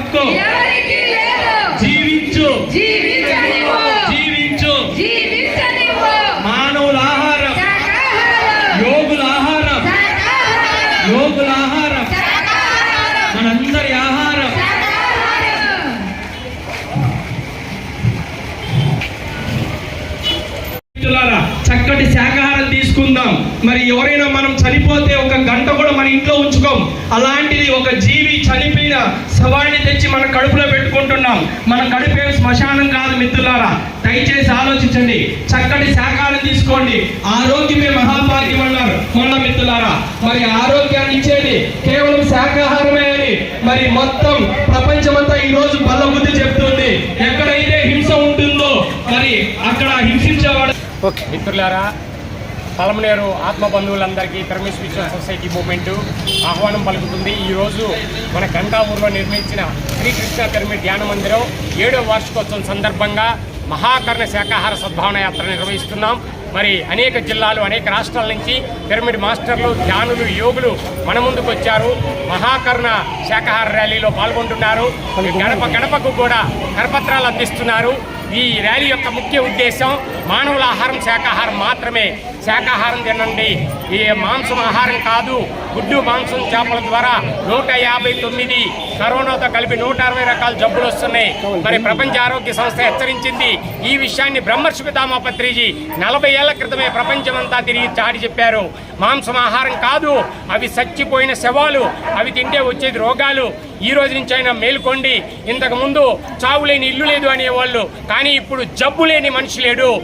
హక్కు జీవించు. జీవించు. మానవుల ఆహారం. యోగుల ఆహారం. యోగుల ఆహారం. మనందరి ఆహారం. చక్కటి శాకాహారం తీసుకుందాం. మరి ఎవరైనా మనం చనిపోతే ఒక గంట కూడా మన ఇంట్లో ఉంచుకోం. అలాంటిది ఒక జీవి చనిపోయిన శవాన్ని తెచ్చి మన కడుపులో పెట్టుకుంటున్నాం. మన కడుపే శ్మశానం కాదు మిత్రులారా. దయచేసి ఆలోచించండి. చక్కటి శాఖాలను తీసుకోండి. ఆరోగ్యమే మహాభాగ్యం అన్నారు. మొన్న మిత్రులారా మరి ఆరోగ్యాన్ని ఇచ్చేది కేవలం శాకాహారమే అని. మరి మొత్తం ప్రపంచమంతా ఈ రోజు బల్ల బుద్ధి చెప్తుంది. ఎక్కడైతే హింస ఉంటుందో మరి అక్కడ హింసించేవాడు ఓకే మిత్రులారా పలమనేరు ఆత్మ బంధువులందరికీ పరమేశ్వర విశ్వ సొసైటీ మూవ్మెంటు ఆహ్వానం పలుకుతుంది. ఈరోజు మన గంటాపూర్లో నిర్మించిన శ్రీకృష్ణ పిరమిడ్ ధ్యాన మందిరం ఏడో వార్షికోత్సవం సందర్భంగా మహాకర్ణ శాకాహార సద్భావన యాత్ర నిర్వహిస్తున్నాం. మరి అనేక జిల్లాలు అనేక రాష్ట్రాల నుంచి పిరమిడ్ మాస్టర్లు ధ్యానులు యోగులు మన ముందుకు వచ్చారు. మహాకర్ణ శాకాహార ర్యాలీలో పాల్గొంటున్నారు. గడప గడపకు కూడా కరపత్రాలు అందిస్తున్నారు. ఈ ర్యాలీ యొక్క ముఖ్య ఉద్దేశం మానవుల ఆహారం శాకాహారం మాత్రమే. శాకాహారం తినండి. ఈ మాంసం ఆహారం కాదు. గుడ్డు మాంసం చేపల ద్వారా నూట యాభై తొమ్మిది కరోనాతో కలిపి నూట అరవై రకాల జబ్బులు వస్తున్నాయి. మరి ప్రపంచ ఆరోగ్య సంస్థ హెచ్చరించింది. ఈ విషయాన్ని బ్రహ్మర్షి పితామా నలభై ఏళ్ళ క్రితమే ప్రపంచమంతా తిరిగి చాటి చెప్పారు. మాంసం ఆహారం కాదు. అవి చచ్చిపోయిన శవాలు అవి తింటే వచ్చేది రోగాలు. ఈ రోజు నుంచి అయినా మేల్కొండి. ఇంతకుముందు చావు లేని ఇల్లు లేదు అనేవాళ్ళు. కానీ ఇప్పుడు జబ్బు లేని మనిషి లేడు.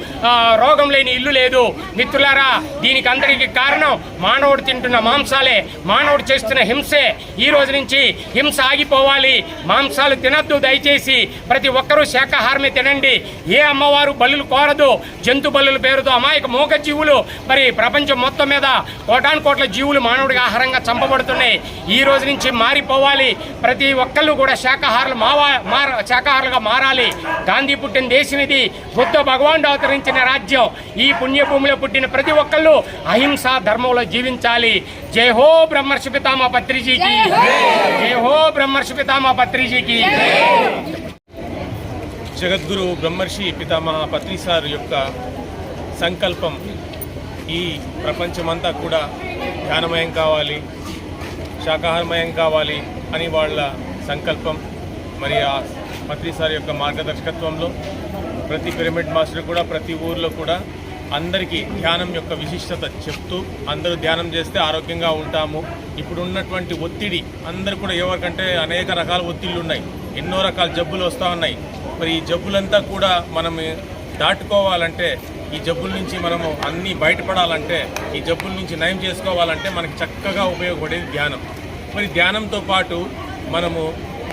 రోగం లేని ఇల్లు లేదు. మిత్రుల మిత్రులారా దీనికి అందరికీ కారణం మానవుడు తింటున్న మాంసాలే. మానవుడు చేస్తున్న హింసే. ఈ రోజు నుంచి హింస ఆగిపోవాలి. మాంసాలు తినద్దు దయచేసి. ప్రతి ఒక్కరూ శాకాహారమే తినండి. ఏ అమ్మవారు బలులు కోరదు జంతు బలుల పేరుతో అమాయక మూగ జీవులు మరి ప్రపంచం మొత్తం మీద కోటాను కోట్ల జీవులు మానవుడికి ఆహారంగా చంపబడుతున్నాయి. ఈ రోజు నుంచి మారిపోవాలి. ప్రతి ఒక్కళ్ళు కూడా శాకాహారులు మావా మార శాకాహారులుగా మారాలి. గాంధీ పుట్టిన దేశం ఇది. బుద్ధ భగవానుడు అవతరించిన రాజ్యం. ఈ పుణ్యభూమిలో పుట్టిన ప్రతి ఒక్కళ్ళు అహింస ధర్మంలో జీవించాలి. జై హో బ్రహ్మర్షి పితామా పత్రిజీకి. జై హో! బ్రహ్మర్షి పితామా పత్రిజీకి. జగద్గురు బ్రహ్మర్షి పితామహ పత్రి సార్ యొక్క సంకల్పం ఈ ప్రపంచమంతా కూడా ధ్యానమయం కావాలి శాకాహారమయం కావాలి అని వాళ్ళ సంకల్పం. మరి ఆ పత్రి సార్ యొక్క మార్గదర్శకత్వంలో ప్రతి పిరమిడ్ మాస్టర్ కూడా ప్రతి ఊర్లో కూడా అందరికీ ధ్యానం యొక్క విశిష్టత చెప్తూ అందరూ ధ్యానం చేస్తే ఆరోగ్యంగా ఉంటాము. ఇప్పుడు ఉన్నటువంటి ఒత్తిడి అందరు కూడా ఎవరికంటే అనేక రకాల ఒత్తిళ్ళు ఉన్నాయి. ఎన్నో రకాల జబ్బులు వస్తూ ఉన్నాయి. మరి ఈ జబ్బులంతా కూడా మనం దాటుకోవాలంటే ఈ జబ్బుల నుంచి మనము అన్నీ బయటపడాలంటే ఈ జబ్బుల నుంచి నయం చేసుకోవాలంటే మనకి చక్కగా ఉపయోగపడేది ధ్యానం. మరి ధ్యానంతో పాటు మనము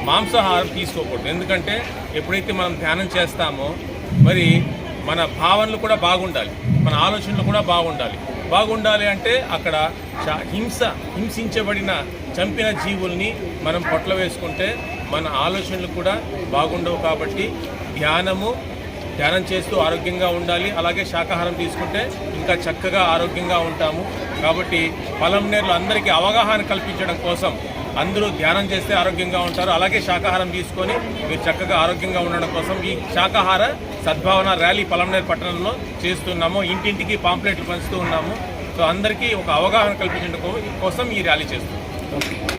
మాంసాహారం తీసుకోకూడదు. ఎందుకంటే ఎప్పుడైతే మనం ధ్యానం చేస్తామో మరి మన భావనలు కూడా బాగుండాలి. మన ఆలోచనలు కూడా బాగుండాలి. బాగుండాలి అంటే అక్కడ చ- హింస హింసించబడిన చంపిన జీవుల్ని మనం పొట్ల వేసుకుంటే మన ఆలోచనలు కూడా బాగుండవు కాబట్టి ధ్యానము ధ్యానం చేస్తూ ఆరోగ్యంగా ఉండాలి. అలాగే శాకాహారం తీసుకుంటే ఇంకా చక్కగా ఆరోగ్యంగా ఉంటాము. కాబట్టి పొలం నేర్లు అందరికీ అవగాహన కల్పించడం కోసం అందరూ ధ్యానం చేస్తే ఆరోగ్యంగా ఉంటారు. అలాగే శాకాహారం తీసుకొని మీరు చక్కగా ఆరోగ్యంగా ఉండడం కోసం ఈ శాకాహార సద్భావన ర్యాలీ పలంనేరు పట్టణంలో చేస్తున్నాము. ఇంటింటికి పాంప్లెట్లు పంచుతూ ఉన్నాము. సో అందరికీ ఒక అవగాహన కల్పించడం కోసం ఈ ర్యాలీ చేస్తున్నాం